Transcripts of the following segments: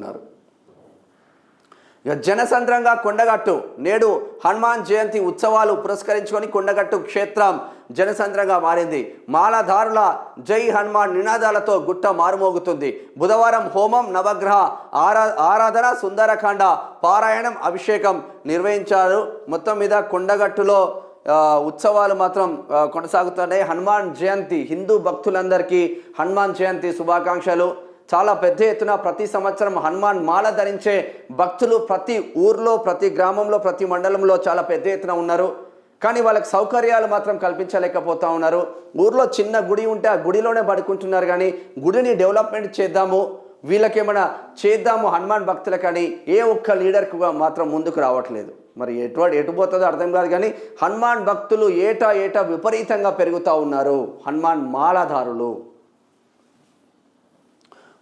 అంటున్నారు ఇక జనసంద్రంగా కొండగట్టు నేడు హనుమాన్ జయంతి ఉత్సవాలు పురస్కరించుకొని కొండగట్టు క్షేత్రం జనసంద్రంగా మారింది. మాలధారుల జై హనుమాన్ నినాదాలతో గుట్ట మారుమోగుతుంది. బుధవారం హోమం నవగ్రహ ఆరా ఆరాధన సుందరకాండ పారాయణం అభిషేకం నిర్వహించారు. మొత్తం మీద కొండగట్టులో ఉత్సవాలు మాత్రం కొనసాగుతున్నాయి. హనుమాన్ జయంతి హిందూ భక్తులందరికీ హనుమాన్ జయంతి శుభాకాంక్షలు. చాలా పెద్ద ఎత్తున ప్రతి సంవత్సరం హనుమాన్ మాల ధరించే భక్తులు ప్రతి ఊర్లో ప్రతి గ్రామంలో ప్రతి మండలంలో చాలా పెద్ద ఎత్తున ఉన్నారు. కానీ వాళ్ళకి సౌకర్యాలు మాత్రం కల్పించలేకపోతా ఉన్నారు. ఊర్లో చిన్న గుడి ఉంటే ఆ గుడిలోనే పడుకుంటున్నారు కానీ గుడిని డెవలప్మెంట్ చేద్దాము వీళ్ళకేమైనా చేద్దాము హనుమాన్ భక్తులకని ఏ ఒక్క లీడర్కు మాత్రం ముందుకు రావట్లేదు. మరి ఎటువంటి ఎటు పోతుందో అర్థం కాదు కానీ హనుమాన్ భక్తులు ఏటా ఏటా విపరీతంగా పెరుగుతూ ఉన్నారు హనుమాన్ మాలాధారులు.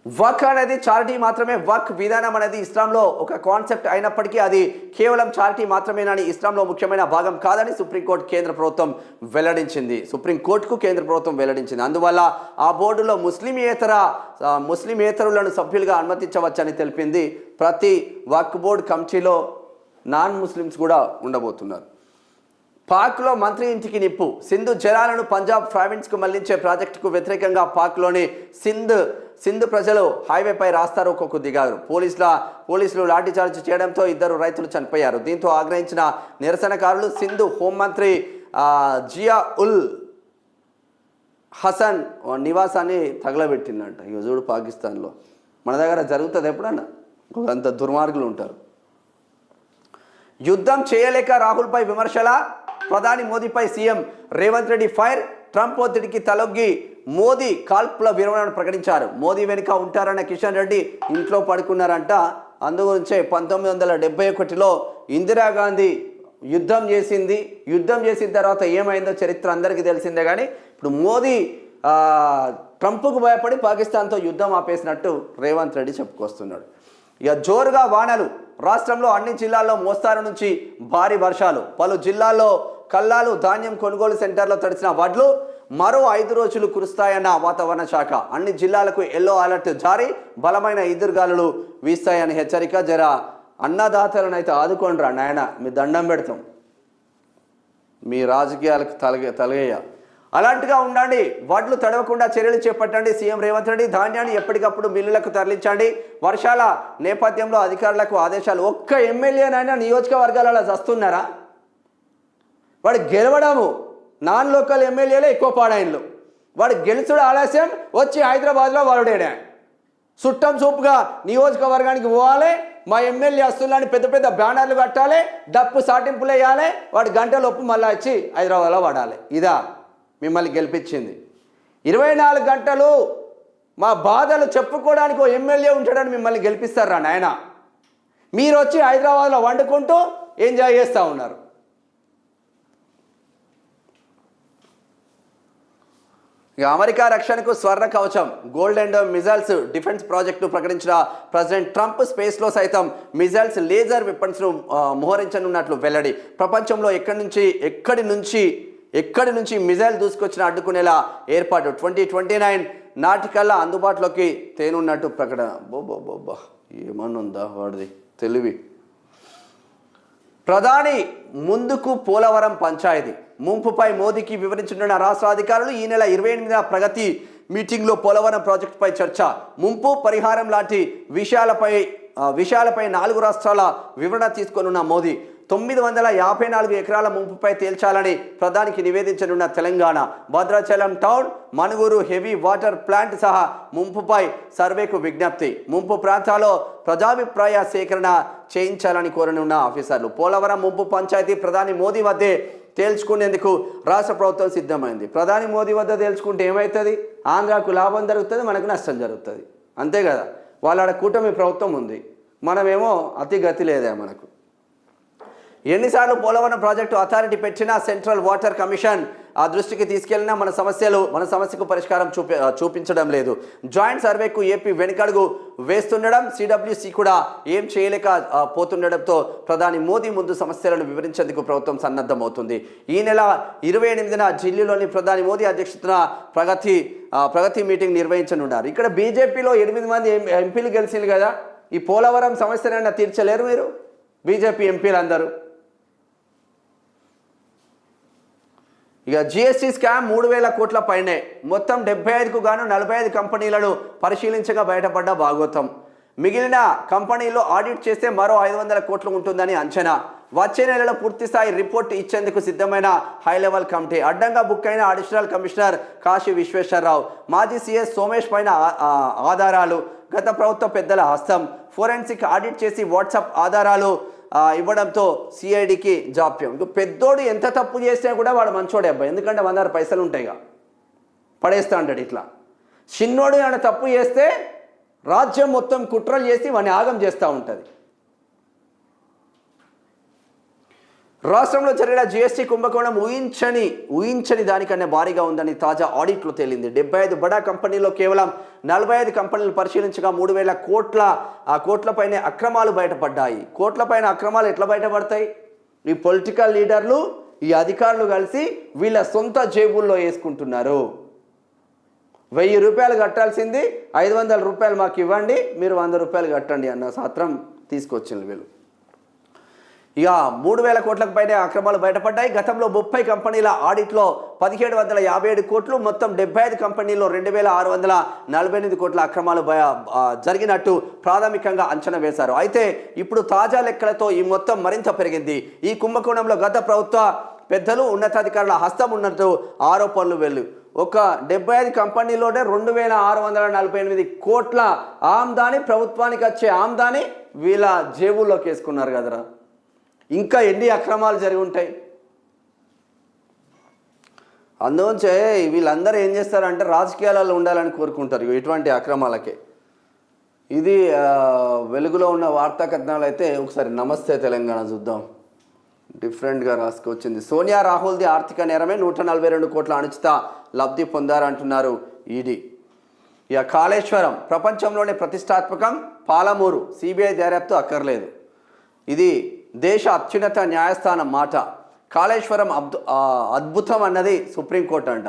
వక్ అనేది చారిటీ మాత్రమే. వక్ విధానం అనేది ఇస్లాంలో ఒక కాన్సెప్ట్ అయినప్పటికీ అది కేవలం చారిటీ మాత్రమేనని ఇస్లాంలో ముఖ్యమైన భాగం కాదని సుప్రీంకోర్టు కేంద్ర ప్రభుత్వం వెల్లడించింది. సుప్రీంకోర్టుకు కేంద్ర ప్రభుత్వం వెల్లడించింది. అందువల్ల ఆ బోర్డులో ముస్లిమేతర ముస్లిమేతరులను సభ్యులుగా అనుమతించవచ్చని తెలిపింది. ప్రతి వక్ బోర్డు కమిటీలో నాన్ ముస్లిమ్స్ కూడా ఉండబోతున్నారు. పాక్లో మంత్రి ఇంటికి నిప్పు. సింధు జలాలను పంజాబ్ ప్రావిన్స్కు మళ్ళించే ప్రాజెక్టుకు వ్యతిరేకంగా పాక్లోని సింధ్ సింధు ప్రజలు హైవేపై రాస్తారోకోకు దిగారు. పోలీసుల పోలీసులు లాఠీచార్జ్ చేయడంతో ఇద్దరు రైతులు చనిపోయారు. దీంతో ఆగ్రహించిన నిరసనకారులు సింధు హోంమంత్రి జియా ఉల్ హసన్ నివాసాన్ని తగలబెట్టిందంట. ఇక చూడు పాకిస్తాన్లో. మన దగ్గర జరుగుతుంది ఎప్పుడన్నా? అంత దుర్మార్గులు ఉంటారు. యుద్ధం చేయలేక రాహుల్పై విమర్శల? ప్రధాని మోదీపై CM Revanth Reddy fire? Trump ఒత్తిడికి తలొగ్గి మోదీ కాల్పుల విరమణను ప్రకటించారు. మోదీ వెనుక ఉంటారన్న కిషన్ రెడ్డి ఇంట్లో పడుకున్నారంట. అందుగురించే పంతొమ్మిది వందల డెబ్బై ఒకటిలో ఇందిరాగాంధీ యుద్ధం చేసింది. యుద్ధం చేసిన తర్వాత ఏమైందో చరిత్ర అందరికీ తెలిసిందే కానీ ఇప్పుడు మోదీ ట్రంప్కు భయపడి పాకిస్తాన్తో యుద్ధం ఆపేసినట్టు రేవంత్ రెడ్డి చెప్పుకొస్తున్నాడు. ఇక జోరుగా వానలు. రాష్ట్రంలో అన్ని జిల్లాల్లో మోస్తారు నుంచి భారీ వర్షాలు. పలు జిల్లాల్లో కల్లాలు ధాన్యం కొనుగోలు సెంటర్లో తడిసిన వడ్లు మరో ఐదు రోజులు కురుస్తాయన్న వాతావరణ శాఖ. అన్ని జిల్లాలకు ఎల్లో అలర్ట్ జారీ. బలమైన ఎదురుగాలులు వీస్తాయని హెచ్చరిక. జర అన్నదాతలను అయితే ఆదుకోండిరా నాయన. మీ దండం పెడతాం. మీ రాజకీయాలకు తలగ తలగయ్య అలాంటిగా ఉండండి. వడ్లు తడవకుండా చర్యలు చేపట్టండి. సీఎం రేవంత్ రెడ్డి ధాన్యాన్ని ఎప్పటికప్పుడు మిల్లులకు తరలించండి. వర్షాల నేపథ్యంలో అధికారులకు ఆదేశాలు. ఒక్క ఎమ్మెల్యేనైనా నియోజకవర్గాలలో చస్తున్నారా? వాడు గెలవడము. నాన్ లోకల్ ఎమ్మెల్యేలే ఎక్కువ పాడాయిన్లు. వాడు గెలుచుడు ఆలస్యం వచ్చి హైదరాబాద్లో వాడుడేడా చుట్టం చూపుగా నియోజకవర్గానికి పోవాలి మా ఎమ్మెల్యే వస్తుందని పెద్ద పెద్ద బ్యానర్లు కట్టాలి డప్పు సాటింపులు వేయాలి వాడు గంటలోపు మళ్ళీ వచ్చి హైదరాబాద్లో వాడాలి. ఇదా మిమ్మల్ని గెలిపించింది. ఇరవై నాలుగు గంటలు మా బాధలు చెప్పుకోవడానికి ఓ ఎమ్మెల్యే ఉంటాడని మిమ్మల్ని గెలిపిస్తారా నాయన? మీరు వచ్చి హైదరాబాద్లో వండుకుంటూ ఎంజాయ్ చేస్తూ ఉన్నారు. ఇక అమెరికా రక్షణకు స్వర్ణ కవచం gold and missiles defence project ప్రకటించిన ప్రెసిడెంట్ ట్రంప్ స్పేస్లో సైతం మిజైల్స్ లేజర్ వెపన్స్ను మోహరించనున్నట్లు వెల్లడి. ప్రపంచంలో ఎక్కడి నుంచి ఎక్కడి నుంచి ఎక్కడి నుంచి మిజైల్ దూసుకొచ్చిన అడ్డుకునేలా ఏర్పాటు ట్వంటీ ట్వంటీ నైన్ నాటికల్లా అందుబాటులోకి తేనున్నట్టు ప్రకటన. బోబో బొబ్బా ఏమన్నుందా వాడిది? తెలివి. ప్రధాని ముందుకు పోలవరం పంచాయతీ. ముంపుపై మోదీకి వివరించనున్న రాష్ట్ర అధికారులు ఈ నెల ఇరవై ఎనిమిదిన ప్రగతి మీటింగ్లో పోలవరం ప్రాజెక్టుపై చర్చ. ముంపు పరిహారం లాంటి విషయాలపై విషయాలపై నాలుగు రాష్ట్రాల వివరణ తీసుకొనున్న మోదీ. తొమ్మిది వందల యాభై నాలుగు ఎకరాల ముంపుపై తేల్చాలని ప్రధానికి నివేదించనున్న Telangana. Bhadrachalam town Manuguru heavy water plant సహా ముంపుపై సర్వేకు విజ్ఞప్తి. ముంపు ప్రాంతాల్లో ప్రజాభిప్రాయ సేకరణ చేయించాలని కోరనున్న ఆఫీసర్లు. పోలవరం ముంపు పంచాయతీ ప్రధాని మోదీ వద్దే తేల్చుకునేందుకు రాష్ట్ర ప్రభుత్వం సిద్ధమైంది. ప్రధాని మోదీ వద్ద తేల్చుకుంటే ఏమవుతుంది ఆంధ్రాకు లాభం జరుగుతుంది మనకు నష్టం జరుగుతుంది. అంతే కదా? వాళ్ళ కూటమి ప్రభుత్వం ఉంది. మనమేమో అతి గతి లేదే మనకు. ఎన్నిసార్లు పోలవరం ప్రాజెక్టు అథారిటీ పెట్టినా సెంట్రల్ వాటర్ కమిషన్ ఆ దృష్టికి తీసుకెళ్ళినా మన సమస్యలు మన సమస్యకు పరిష్కారం చూపి చూపించడం లేదు. జాయింట్ సర్వేకు ఏపీ వెనుకడుగు వేస్తుండడం సిడబ్ల్యూసి కూడా ఏం చేయలేక పోతుండడంతో ప్రధాని మోదీ ముందు సమస్యలను వివరించేందుకు ప్రభుత్వం సన్నద్ధమవుతుంది. ఈ నెల ఇరవై ఎనిమిదిన ఢిల్లీలోని ప్రధాని మోదీ అధ్యక్షతన ప్రగతి ప్రగతి మీటింగ్ నిర్వహించనున్నారు. ఇక్కడ బీజేపీలో ఎనిమిది మంది ఎంపీలు గెలిచింది కదా. ఈ పోలవరం సమస్యనైనా తీర్చలేరు మీరు? బీజేపీ ఎంపీలందరూ. ఇక జిఎస్టీ స్కామ్ మూడు వేల కోట్ల పైనే. మొత్తం డెబ్బై ఐదుకు గాను నలభై ఐదు కంపెనీలను పరిశీలించగా బయటపడ్డ భాగోతం. మిగిలిన కంపెనీలో ఆడిట్ చేస్తే మరో ఐదు వందల కోట్లు ఉంటుందని అంచనా. వచ్చే నెలలో పూర్తి స్థాయి రిపోర్ట్ ఇచ్చేందుకు సిద్ధమైన హై లెవెల్ కమిటీ. అడ్డంగా బుక్ అయిన అడిషనల్ కమిషనర్ కాశీ విశ్వేశ్వరరావు మాజీ సీఎస్ సోమేష్ పైన ఆధారాలు. గత ప్రభుత్వ పెద్దల హస్తం. ఫోరెన్సిక్ ఆడిట్ చేసి వాట్సాప్ ఆధారాలు. ఇవ్వడంతో సిఐడికి జాప్యం. ఇక పెద్దోడు ఎంత తప్పు చేసినా కూడా వాడు మంచోడే అబ్బాయి ఎందుకంటే వందారు పైసలు ఉంటాయిగా పడేస్తా అంటాడు ఇట్లా. చిన్నోడు ఏమైనా తప్పు చేస్తే రాజ్యం మొత్తం కుట్రలు చేసి వాడిని ఆగం చేస్తూ ఉంటుంది. రాష్ట్రంలో జరిగిన జీఎస్టీ కుంభకోణం ఊహించని ఊహించని దానికన్నా భారీగా ఉందని తాజా ఆడిట్లో తేలింది. డెబ్బై ఐదు బడా కంపెనీలో కేవలం నలభై ఐదు కంపెనీలు పరిశీలించగా మూడు వేల కోట్ల ఆ కోట్లపైనే అక్రమాలు బయటపడ్డాయి. కోట్లపైన అక్రమాలు ఎట్లా బయటపడతాయి? ఈ పొలిటికల్ లీడర్లు ఈ అధికారులు కలిసి వీళ్ళ సొంత జేబుల్లో వేసుకుంటున్నారు. వెయ్యి రూపాయలు కట్టాల్సింది ఐదు వందల రూపాయలు మాకు ఇవ్వండి మీరు వంద రూపాయలు కట్టండి అన్న సాత్రం తీసుకొచ్చింది వీళ్ళు. ఇక మూడు వేల కోట్లకు పైనే అక్రమాలు బయటపడ్డాయి. గతంలో ముప్పై కంపెనీల ఆడిట్లో పదిహేడు వందల యాభై ఏడు కోట్లు మొత్తం డెబ్బై ఐదు కంపెనీల్లో రెండు వేల ఆరు వందల నలభై ఎనిమిది కోట్ల అక్రమాలు జరిగినట్టు ప్రాథమికంగా అంచనా వేశారు. అయితే ఇప్పుడు తాజా లెక్కలతో ఈ మొత్తం మరింత పెరిగింది. ఈ కుంభకోణంలో గత ప్రభుత్వ పెద్దలు ఉన్నతాధికారుల హస్తం ఉన్నట్టు ఆరోపణలు వెళ్ళు ఒక డెబ్బై ఐదు కంపెనీలోనే రెండు వేల ఆరు వందల నలభై ఎనిమిది కోట్ల ఆమ్దాని ప్రభుత్వానికి వచ్చే ఆమ్దాని వీళ్ళ జేబుల్లోకి వేసుకున్నారు కదరా. ఇంకా ఎన్ని అక్రమాలు జరిగి ఉంటాయి? అందుంచే వీళ్ళందరూ ఏం చేస్తారంటే రాజకీయాలలో ఉండాలని కోరుకుంటారు ఇటువంటి అక్రమాలకే. ఇది వెలుగులో ఉన్న వార్తా కథనాలు అయితే ఒకసారి నమస్తే తెలంగాణ చూద్దాం. డిఫరెంట్గా రాసుకొచ్చింది. సోనియా రాహుల్ది ఆర్థిక నేరమే నూట నలభై రెండు కోట్ల అనుచిత లబ్ధి పొందారంటున్నారు ఈడీ. ఇక కాళేశ్వరం ప్రపంచంలోనే ప్రతిష్టాత్మకం పాలమూరు సిబిఐ దర్యాప్తు అక్కర్లేదు. ఇది దేశ అత్యున్నత న్యాయస్థానం మాట. కాళేశ్వరం అద్భు అద్భుతం అన్నది సుప్రీంకోర్టు అంట.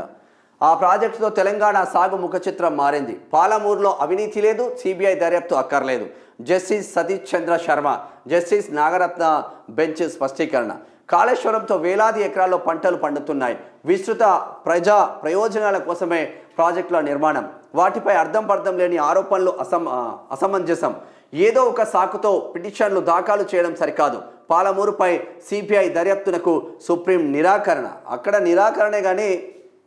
ఆ ప్రాజెక్టుతో తెలంగాణ సాగు ముఖ చిత్రం మారింది. పాలమూరులో అవినీతి లేదు సిబిఐ దర్యాప్తు అక్కర్లేదు. Justice Satish Chandra Sharma justice Nagarathna bench స్పష్టీకరణ. కాళేశ్వరంతో వేలాది ఎకరాల్లో పంటలు పండుతున్నాయి. విస్తృత ప్రజా ప్రయోజనాల కోసమే ప్రాజెక్టుల నిర్మాణం. వాటిపై అర్థం పర్థం లేని ఆరోపణలు అసం అసమంజసం. ఏదో ఒక సాకుతో పిటిషన్లు దాఖలు చేయడం సరికాదు. పాలమూరుపై సిపిఐ దర్యాప్తునకు సుప్రీం నిరాకరణ. అక్కడ నిరాకరణే కానీ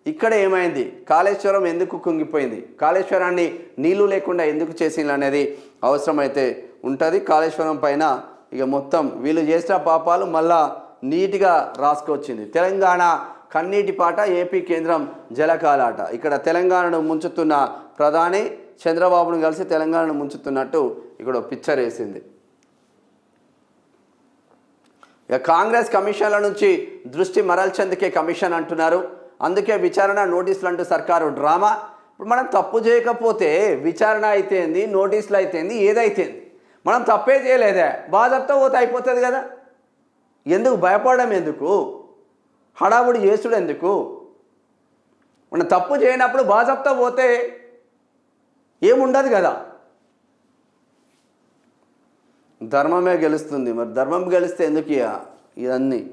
ఇక్కడ ఏమైంది? కాళేశ్వరం ఎందుకు కుంగిపోయింది? కాళేశ్వరాన్ని నీళ్ళు లేకుండా ఎందుకు చేసింది అనేది అవసరమైతే ఉంటుంది. కాళేశ్వరం పైన ఇక మొత్తం వీళ్ళు చేసిన పాపాలు మళ్ళా నీట్గా రాసుకొచ్చింది. తెలంగాణ కన్నీటి పాట ఏపీ కేంద్రం జలకాలాట. ఇక్కడ తెలంగాణను ముంచుతున్న ప్రధాని చంద్రబాబును కలిసి తెలంగాణను ముంచుతున్నట్టు ఇక్కడ ఒక పిక్చర్ వేసింది. ఇక కాంగ్రెస్ కమిషన్ల నుంచి దృష్టి మరల్చేందుకే కమిషన్ అంటున్నారు. అందుకే విచారణ నోటీసులు అంటూ సర్కారు డ్రామా. ఇప్పుడు మనం తప్పు చేయకపోతే విచారణ అయితేంది నోటీసులు అయితేంది ఏదైతేంది మనం తప్పే చేయలేదే. బాధతో పోతే అయిపోతుంది కదా. ఎందుకు? భయపడడం ఎందుకు? హడావుడి చేసుడు ఎందుకు? మనం తప్పు చేయనప్పుడు బాజప్తా పోతే ఏముండదు కదా. ధర్మమే గెలుస్తుంది. మరి ధర్మం గెలిస్తే ఎందుకు ఇవన్నీ?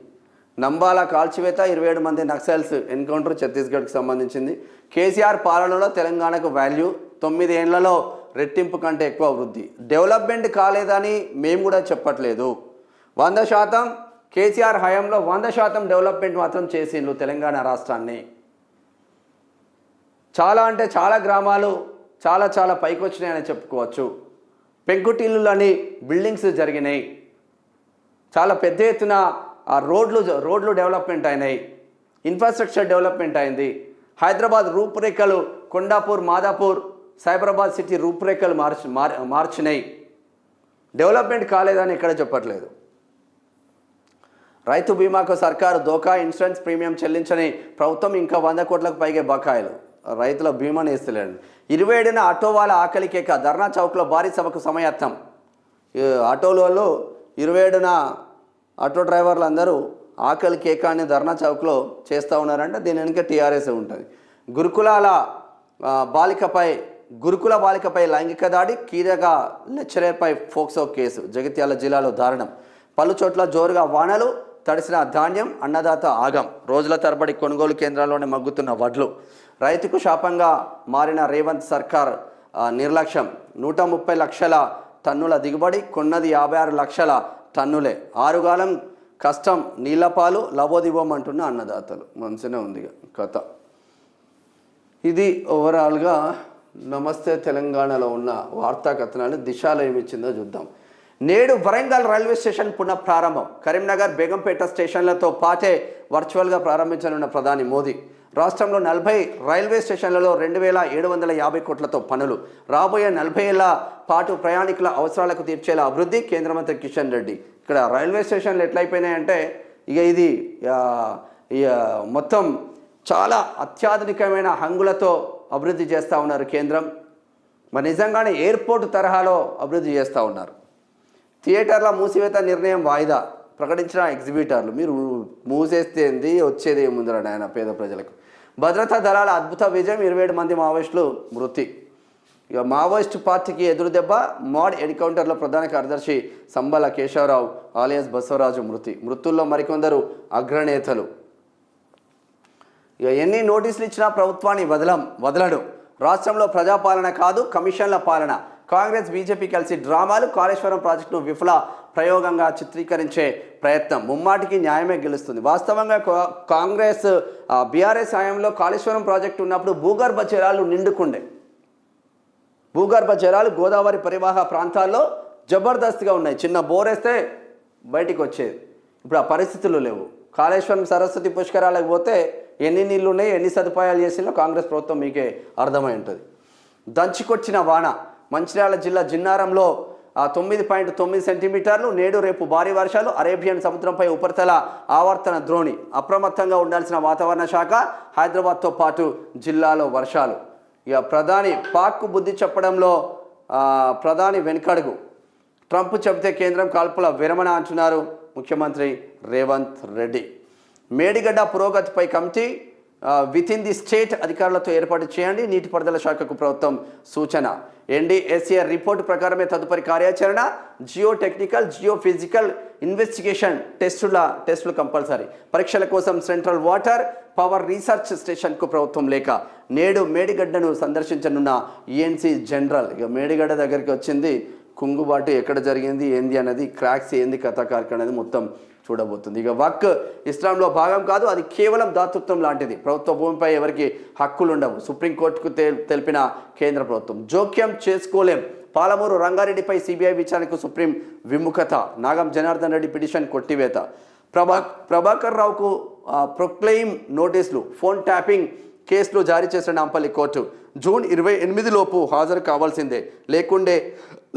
నంబాల కాల్చివేత ఇరవై ఏడు మంది నక్సల్స్ ఎన్కౌంటర్ ఛత్తీస్గఢ్కి సంబంధించింది. కేసీఆర్ పాలనలో తెలంగాణకు వాల్యూ తొమ్మిది ఏళ్ళలో రెట్టింపు కంటే ఎక్కువ వృద్ధి. డెవలప్మెంట్ కాలేదని మేము కూడా చెప్పట్లేదు. వంద శాతం కేసీఆర్ హయాంలో వంద శాతం డెవలప్మెంట్ మాత్రం చేసిండ్రు తెలంగాణ రాష్ట్రాన్ని. చాలా అంటే చాలా గ్రామాలు చాలా చాలా పైకి వచ్చినాయని చెప్పుకోవచ్చు. పెంకుటిల్లులని బిల్డింగ్స్ జరిగినాయి. చాలా పెద్ద ఎత్తున ఆ రోడ్లు రోడ్లు డెవలప్మెంట్ అయినాయి. ఇన్ఫ్రాస్ట్రక్చర్ డెవలప్మెంట్ అయింది. హైదరాబాద్ రూపురేఖలు కొండాపూర్ మాదాపూర్ సైబరాబాద్ సిటీ రూపురేఖలు మార్చి మార్ మార్చినాయి. డెవలప్మెంట్ కాలేదని ఎక్కడ చెప్పట్లేదు. రైతు బీమాకు సర్కారు దోకా ఇన్సూరెన్స్ ప్రీమియం చెల్లించని ప్రభుత్వం ఇంకా వంద కోట్లకు పైగే బకాయిలు. రైతుల బీమాని వేస్తలేడు. ఇరవై ఏడున ఆటో వాళ్ళ ఆకలి కేక ధర్నా చౌక్లో భారీ సభకు సమయార్థం. ఆటోలు వాళ్ళు ఇరవై ఏడున ఆటో డ్రైవర్లు అందరూ ఆకలి కేక అని ధర్నా చౌక్లో చేస్తూ ఉన్నారంటే. దీని వెనుక టీఆర్ఎస్ ఉంటుంది. గురుకులాల బాలికపై గురుకుల బాలికపై లైంగిక దాడి కీరక లెక్చరర్పై ఫోక్సో కేసు జగిత్యాల జిల్లాలో దారుణం. పలు చోట్ల జోరుగా వానలు తడిసిన ధాన్యం అన్నదాత ఆగం. రోజుల తరబడి కొనుగోలు కేంద్రాల్లోనే మగ్గుతున్న వడ్లు. రైతుకు శాపంగా మారిన రేవంత్ సర్కార్ నిర్లక్ష్యం. నూట ముప్పై లక్షల టన్నుల దిగుబడి కొన్నది యాభై ఆరు లక్షల టన్నులే. ఆరుగాలం కష్టం నీళ్ళపాలు లవోదివ్వమంటున్న అన్నదాతలు. మంచిగా ఉంది కథ. ఇది ఓవరాల్గా నమస్తే తెలంగాణలో ఉన్న వార్తా కథనాలు దిశలో ఏమిచ్చిందో చూద్దాం. నేడు వరంగల్ రైల్వే స్టేషన్ పునఃప్రారంభం. కరీంనగర్ బేగంపేట స్టేషన్లతో పాటే వర్చువల్గా ప్రారంభించనున్న ప్రధాని మోదీ. రాష్ట్రంలో నలభై రైల్వే స్టేషన్లలో రెండు వేల ఏడు వందల యాభై కోట్లతో పనులు. రాబోయే నలభై ఏళ్ళ పాటు ప్రయాణికుల అవసరాలకు తీర్చేలా అభివృద్ధి కేంద్ర మంత్రి కిషన్ రెడ్డి. ఇక్కడ రైల్వే స్టేషన్లు ఎట్లయిపోయినాయంటే ఇక ఇది మొత్తం చాలా అత్యాధునికమైన హంగులతో అభివృద్ధి చేస్తూ ఉన్నారు కేంద్రం. మరి నిజంగానే ఎయిర్పోర్ట్ తరహాలో అభివృద్ధి చేస్తూ ఉన్నారు. థియేటర్ల మూసివేత నిర్ణయం వాయిదా ప్రకటించిన ఎగ్జిబిటర్లు. మీరు మూసేస్తేంది వచ్చేది ఏముందిరా ఆయన పేద ప్రజలకు? భద్రతా దళాల అద్భుత విజయం ఇరవై ఏడు మంది మావోయిస్టులు మృతి. ఇక మావోయిస్ట్ పార్టీకి ఎదురు దెబ్బ మాడ్ ఎన్కౌంటర్లో ప్రధాన కార్యదర్శి సంబల కేశవరావు ఆలియస్ బసవరాజు మృతి. మృతుల్లో మరికొందరు అగ్రనేతలు. ఇక ఎన్ని నోటీసులు ఇచ్చినా ప్రభుత్వాన్ని వదలం వదలడు. రాష్ట్రంలో ప్రజాపాలన కాదు కమిషన్ల పాలన. కాంగ్రెస్ బీజేపీ కలిసి డ్రామాలు కాళేశ్వరం ప్రాజెక్టును విఫల ప్రయోగంగా చిత్రీకరించే ప్రయత్నం ముమ్మాటికి న్యాయమే గెలుస్తుంది. వాస్తవంగా కాంగ్రెస్ బీఆర్ఎస్ హయాంలో కాళేశ్వరం ప్రాజెక్టు ఉన్నప్పుడు భూగర్భ జలాలు నిండుకుండే. భూగర్భ జలాలు గోదావరి పరివాహ ప్రాంతాల్లో జబర్దస్త్గా ఉన్నాయి. చిన్న బోరేస్తే బయటికి వచ్చేది ఇప్పుడు ఆ పరిస్థితులు లేవు. కాళేశ్వరం సరస్వతి పుష్కరాలకు పోతే ఎన్ని నీళ్ళు ఉన్నాయి ఎన్ని సదుపాయాలు చేసినా కాంగ్రెస్ ప్రభుత్వం మీకే అర్థమై ఉంటుంది. దంచుకొచ్చిన వాన మంచిర్యాల జిల్లా జిన్నారంలో తొమ్మిది పాయింట్ తొమ్మిది సెంటీమీటర్లు. నేడు రేపు భారీ వర్షాలు. అరేబియన్ సముద్రంపై ఉపరితల ఆవర్తన ద్రోణి. అప్రమత్తంగా ఉండాల్సిన వాతావరణ శాఖ హైదరాబాద్తో పాటు జిల్లాలో వర్షాలు. ఇక ప్రధాని పాక్కు బుద్ధి చెప్పడంలో ప్రధాని వెనుకడుగు. ట్రంప్ చెబితే కేంద్రం కాల్పుల విరమణ అంటున్నారు ముఖ్యమంత్రి రేవంత్ రెడ్డి. మేడిగడ్డ పురోగతిపై committee with in the state అధికారులతో ఏర్పాటు చేయండి. నీటిపారుదల శాఖకు ప్రభుత్వం సూచన. ఎన్డీఎస్ఏ రిపోర్ట్ ప్రకారమే తదుపరి కార్యాచరణ. Geo technical geo physical investigation టెస్టుల టెస్టులు కంపల్సరీ. పరీక్షల కోసం సెంట్రల్ వాటర్ పవర్ రీసెర్చ్ స్టేషన్కు ప్రభుత్వం లేక నేడు మేడిగడ్డను సందర్శించనున్న ఈఎన్సీ జనరల్. ఇక మేడిగడ్డ దగ్గరికి వచ్చింది. కుంగుబాటు ఎక్కడ జరిగింది ఏంది అనేది క్రాక్స్ ఏంది కథ కార్క అనేది మొత్తం చూడబోతుంది. ఇక వక్ ఇస్లాంలో భాగం కాదు అది కేవలం దాతృత్వం లాంటిది. ప్రభుత్వ భూమిపై ఎవరికి హక్కులు ఉండవు సుప్రీంకోర్టుకు తె తెలిపిన కేంద్ర ప్రభుత్వం. జోక్యం చేసుకోలేం. పాలమూరు రంగారెడ్డిపై సిబిఐ విచారణకు సుప్రీం విముఖత. నాగం జనార్దన్ రెడ్డి పిటిషన్ కొట్టివేత. ప్రభా ప్రభాకర్ రావుకు ప్రొక్లెయిమ్ నోటీసులు ఫోన్ ట్యాపింగ్ కేసులు జారీ చేసిన నాంపల్లి కోర్టు. జూన్ ఇరవై ఎనిమిది లోపు హాజరు కావాల్సిందే. లేకుండే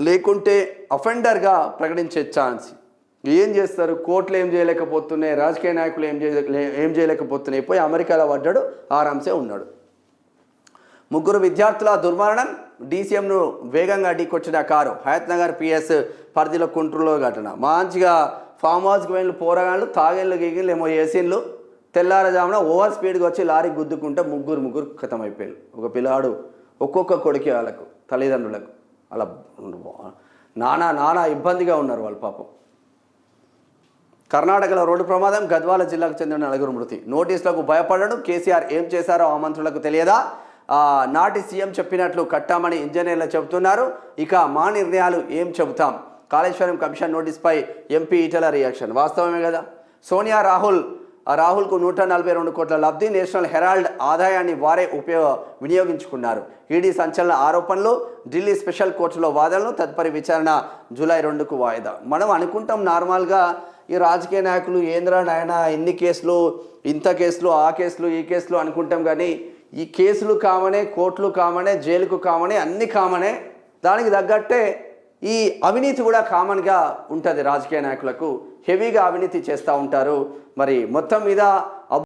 లేకుంటే అఫెండర్గా ప్రకటించే ఛాన్స్. ఏం చేస్తారు? కోర్టులు ఏం చేయలేకపోతున్నాయి రాజకీయ నాయకులు ఏం చేయ ఏం చేయలేకపోతున్నాయి. పోయి అమెరికాలో పడ్డాడు ఆరామ్సే ఉన్నాడు. ముగ్గురు విద్యార్థుల దుర్మరణం డీసీఎంను వేగంగా ఢీకొచ్చిన కారు హయత్ నగర్ పిఎస్ పరిధిలో కుంట్రులో ఘటన. మంచిగా ఫామ్ హౌస్కి వెళ్ళి పోరగాళ్ళు తాగేళ్ళు గీగిళ్ళు ఏమో ఏసీన్లు తెల్లారజామున ఓవర్ స్పీడ్గా వచ్చి లారీ గుద్దుకుంటే ముగ్గురు ముగ్గురు ఖతం అయిపోయారు ఒక పిల్లాడు ఒక్కొక్క కొడుకు వాళ్ళకు తల్లిదండ్రులకు. అలా నానా నానా ఇబ్బందిగా ఉన్నారు వాళ్ళు పాపం. కర్ణాటకలో రోడ్డు ప్రమాదం గద్వాల జిల్లాకు చెందిన నలుగురు మృతి. నోటీసులకు భయపడడం కేసీఆర్ ఏం చేశారో ఆ మంత్రులకు తెలియదా నాటి సీఎం చెప్పినట్లు కట్టామని ఇంజనీర్లు చెబుతున్నారు. ఇక మా నిర్ణయాలు ఏం చెబుతాం? కాళేశ్వరం కమిషన్ నోటీస్పై ఎంపీ ఈటల రియాక్షన్. వాస్తవమే కదా? సోనియా రాహుల్ రాహుల్కు నూట నలభై రెండు కోట్ల లబ్ధి నేషనల్ హెరాల్డ్ ఆదాయాన్ని వారే ఉపయోగ వినియోగించుకున్నారు. ఈడీ సంచలన ఆరోపణలు ఢిల్లీ స్పెషల్ కోర్టులో వాదనలు తదుపరి విచారణ జూలై రెండుకు వాయిదా. మనం అనుకుంటాం నార్మల్గా ఈ రాజకీయ నాయకులు ఏంద్రా నాయన ఎన్ని కేసులు ఇంత కేసులు ఆ కేసులు ఈ కేసులు అనుకుంటాం కానీ ఈ కేసులు కామనే కోర్టులు కామనే జైలుకు కామనే అన్ని కామనే దానికి తగ్గట్టే ఈ అవినీతి కూడా కామన్గా ఉంటుంది రాజకీయ నాయకులకు. హెవీగా అవినీతి చేస్తూ ఉంటారు. మరి మొత్తం మీద